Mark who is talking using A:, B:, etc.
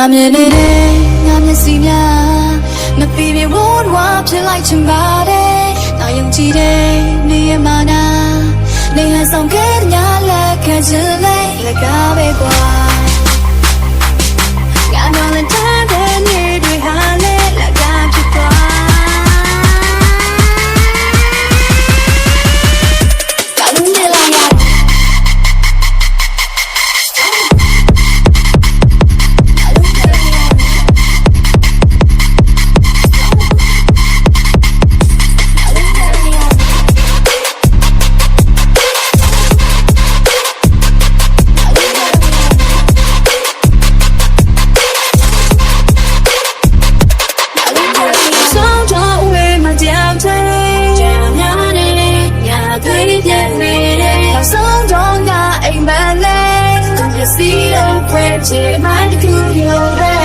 A: ငါမြင်နေတဲ့ငါမျက်စိများမပြေပြေဝန်းဝါဖြစ်လိုက်ချင်ပါတယ်ငါယုံကြည်တဲ့နေရမနာနေဟန်ဆောင်ခဲ့တဲ့ညလက်ခံချင်လေလက်ကားပဲကွာ စီလုံးဖွဲ့ချေမှတခုရောပဲ